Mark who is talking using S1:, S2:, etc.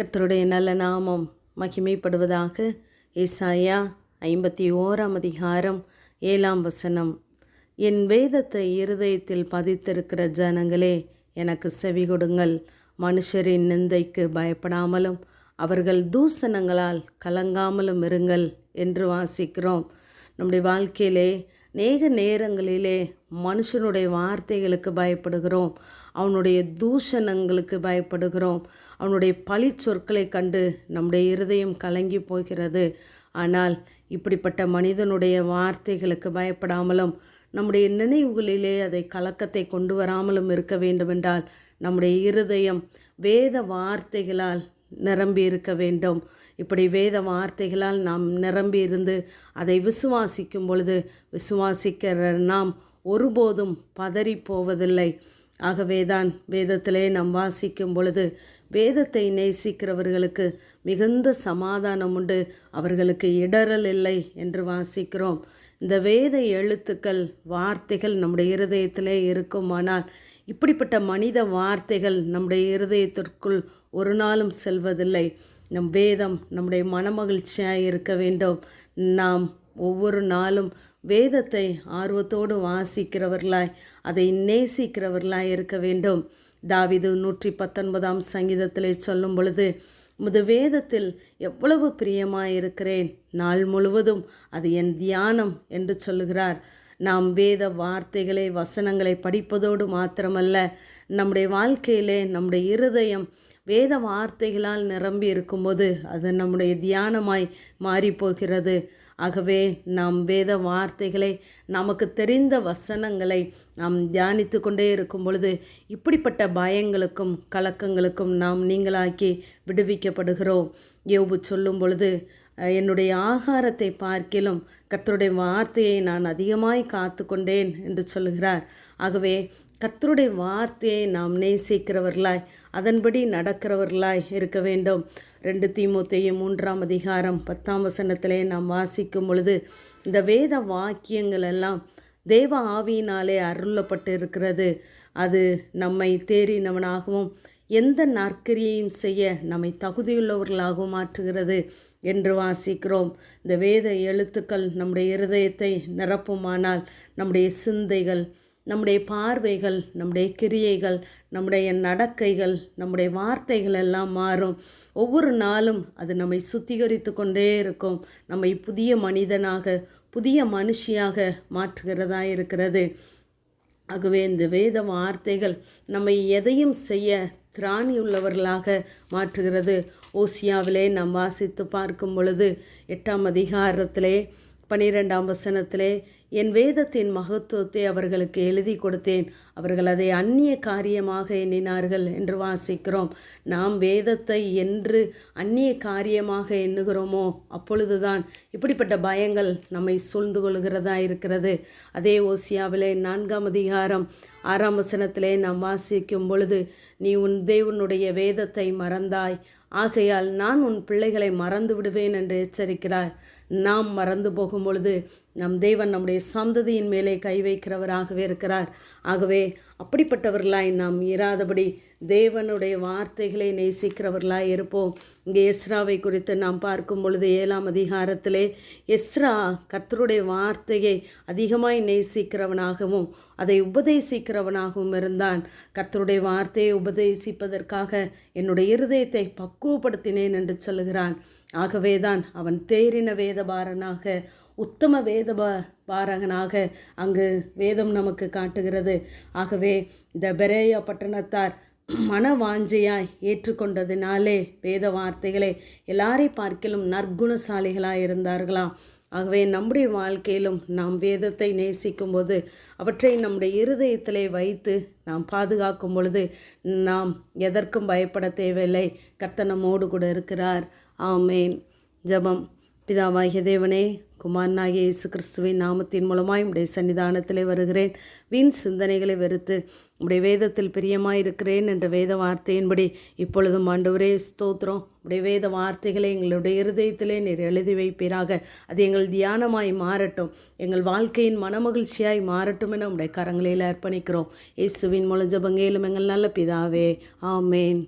S1: கர்த்தருடைய நல்ல நாமம் மகிமைப்படுவதாக ஏசாயா ஐம்பத்தி ஓராம் அதிகாரம் ஏழாம் வசனம். என் வேதத்தை இருதயத்தில் பதித்திருக்கிற ஜனங்களே எனக்கு செவி கொடுங்கள். மனுஷரின் நிந்தைக்கு பயப்படாமலும் அவர்கள் தூசணங்களால் கலங்காமலும் இருங்கள் என்று வாசிக்கிறோம். நம்முடைய வாழ்க்கையிலே நேக நேரங்களிலே மனுஷனுடைய வார்த்தைகளுக்கு பயப்படுகிறோம். அவனுடைய தூஷணங்களுக்கு பயப்படுகிறோம். அவனுடைய பழி சொற்களை கண்டு நம்முடைய இருதயம் கலங்கி போகிறது. ஆனால் இப்படிப்பட்ட மனிதனுடைய வார்த்தைகளுக்கு பயப்படாமலும் நம்முடைய நினைவுகளிலே அதை கலக்கத்தை கொண்டு வராமலும் இருக்க வேண்டுமென்றால் நம்முடைய இருதயம் வேத வார்த்தைகளால் நிரம்பி இருக்க வேண்டும். இப்படி வேத வார்த்தைகளால் நாம் நிரம்பி இருந்து அதை விசுவாசிக்கும் பொழுது விசுவாசிக்கிற நாம் ஒருபோதும் பதறி போவதில்லை ஆகவேதான் வேதத்திலே நாம் வாசிக்கும் பொழுது வேதத்தை நேசிக்கிறவர்களுக்கு மிகுந்த சமாதானம் உண்டு. அவர்களுக்கு இடரல் இல்லை என்று வாசிக்கிறோம். இந்த வேத எழுத்துக்கள் வார்த்தைகள் நம்முடைய இருதயத்திலே இருக்குமானால் இப்படிப்பட்ட மனித வார்த்தைகள் நம்முடைய இருதயத்திற்குள் ஒரு நாளும் செல்வதில்லை. நம் வேதம் நம்முடைய மனமகிழ்ச்சியாக இருக்க வேண்டும். நாம் ஒவ்வொரு நாளும் வேதத்தை ஆர்வத்தோடு வாசிக்கிறவர்களாய் அதை நேசிக்கிறவர்களாய் இருக்க வேண்டும். தாவிது நூற்றி பத்தொன்பதாம் சங்கீதத்திலே சொல்லும் பொழுது முது வேதத்தில் எவ்வளவு பிரியமாக இருக்கிறேன். நாள் முழுவதும் அது என் தியானம் என்று சொல்லுகிறார். நாம் வேத வார்த்தைகளை வசனங்களை படிப்பதோடு மாத்திரமல்ல நம்முடைய வாழ்க்கையிலே நம்முடைய இருதயம் வேத வார்த்தைகளால் நிரம்பி இருக்கும்போது அது நம்முடைய தியானமாய் மாறிப்போகிறது. ஆகவே நாம் வேத வார்த்தைகளை நமக்கு தெரிந்த வசனங்களை நாம் தியானித்து கொண்டே இருக்கும் பொழுது இப்படிப்பட்ட பயங்களுக்கும் கலக்கங்களுக்கும் நாம் நீங்களாக்கி விடுவிக்கப்படுகிறோம். யோபு சொல்லும் பொழுது என்னுடைய ஆகாரத்தை பார்க்கிலும் கர்த்தருடைய வார்த்தையை நான் அதிகமாய் காத்து கொண்டேன் என்று சொல்லுகிறார். ஆகவே கர்த்தருடைய வார்த்தையை நாம் நேசிக்கிறவர்களாய் அதன்படி நடக்கிறவர்களாய் இருக்க வேண்டும். ரெண்டு தீமூத்தையும் மூன்றாம் அதிகாரம் பத்தாம் வசனத்திலே நாம் வாசிக்கும் பொழுது இந்த வேத வாக்கியங்கள் எல்லாம் தேவ ஆவியினாலே அருளப்பட்டு இருக்கிறது அது நம்மை தேறினவனாகவும் எந்த நற்கரியையும் செய்ய நம்மை தகுதியுள்ளவர்களாகவும் மாற்றுகிறது என்று வாசிக்கிறோம். இந்த வேத எழுத்துக்கள் நம்முடைய இருதயத்தை நிரப்புமானால் நம்முடைய சிந்தைகள் நம்முடைய பார்வைகள் நம்முடைய கிரியைகள் நம்முடைய நடக்கைகள் நம்முடைய வார்த்தைகள் எல்லாம் மாறும். ஒவ்வொரு நாளும் அது நம்மை சுத்திகரித்து கொண்டே இருக்கும். நம்மை புதிய மனிதனாக புதிய மனுஷியாக மாற்றுகிறதா இருக்கிறது. ஆகவே இந்த வேத வார்த்தைகள் நம்மை எதையும் செய்ய திராணி உள்ளவர்களாக மாற்றுகிறது. ஓசியாவிலே நாம் வாசித்து பார்க்கும் பொழுது எட்டாம் அதிகாரத்திலே பனிரெண்டாம் வசனத்திலே என் வேதத்தின் மகத்துவத்தை அவர்களுக்கு எழுதி கொடுத்தேன். அவர்கள் அதை அந்நிய காரியமாக எண்ணினார்கள் என்று வாசிக்கிறோம். நாம் வேதத்தை என்று அந்நிய காரியமாக எண்ணுகிறோமோ? அப்பொழுதுதான் இப்படிப்பட்ட பயங்கள் நம்மை சூழ்ந்து கொள்கிறதா இருக்கிறது. அதே ஓசியாவிலே நான்காம் அதிகாரம் ஆறாம் வசனத்திலே நாம் வாசிக்கும் பொழுது நீ உன் தேவனுடைய வேதத்தை மறந்தாய். ஆகையால் நான் உன் பிள்ளைகளை மறந்து விடுவேன் என்று எச்சரிக்கிறார். நாம் மறந்து போகும் பொழுது நம் தேவன் நம்முடைய சந்ததியின் மேலே கை வைக்கிறவராகவே இருக்கிறார். ஆகவே அப்படிப்பட்டவர்களாய் நாம் இராதபடி தேவனுடைய வார்த்தைகளை நேசிக்கிறவர்களாய் இருப்போம். இங்கே எஸ்ராவை குறித்து நாம் பார்க்கும் பொழுது ஏழாம் அதிகாரத்திலே எஸ்ரா கர்த்தருடைய வார்த்தையை அதிகமாய் நேசிக்கிறவனாகவும் அதை உபதேசிக்கிறவனாகவும் இருந்தான். கர்த்தருடைய வார்த்தையை உபதேசிப்பதற்காக என்னுடைய இருதயத்தை பக்குவப்படுத்தினேன் என்று சொல்லுகிறான். ஆகவேதான் அவன் தேறின வேதபாரனாக உத்தம வேத பாரகனாக அங்கு வேதம் நமக்கு காட்டுகிறது. ஆகவே இந்த பெரேயா பட்டணத்தார் மனவாஞ்சையாய் ஏற்றுக்கொண்டதினாலே வேத வார்த்தைகளை எல்லாரை பார்க்கிலும் நற்குணசாலிகளாக இருந்தார்களாம். ஆகவே நம்முடைய வாழ்க்கையிலும் நாம் வேதத்தை நேசிக்கும் போது அவற்றை நம்முடைய இருதயத்திலே வைத்து நாம் பாதுகாக்கும் பொழுது நாம் எதற்கும் பயப்பட தேவையில்லை. கர்த்தனமோடு கூட இருக்கிறார். ஆமேன். ஜபம். பிதாவாகிய தேவனே குமாரனாகிய இயேசு கிறிஸ்துவின் நாமத்தின் மூலமாய் உடைய சன்னிதானத்திலே வருகிறேன். வீண் சிந்தனைகளை வெறுத்து உடைய வேதத்தில் பிரியமாயிருக்கிறேன் என்ற வேத வார்த்தையின்படி இப்பொழுதும் ஆண்டவரே ஸ்தோத்திரம். உடைய வேத வார்த்தைகளை எங்களுடைய இருதயத்திலே நீர் எழுதி வைப்பீராக. அது எங்கள் தியானமாய் மாறட்டும். எங்கள் வாழ்க்கையின் மனமகிழ்ச்சியாய் மாறட்டும் என உடைய கரங்களில் அர்ப்பணிக்கிறோம். இயேசுவின் மூலம் ஜபங்கையிலும் எங்கள் நல்ல பிதாவே. ஆமேன்.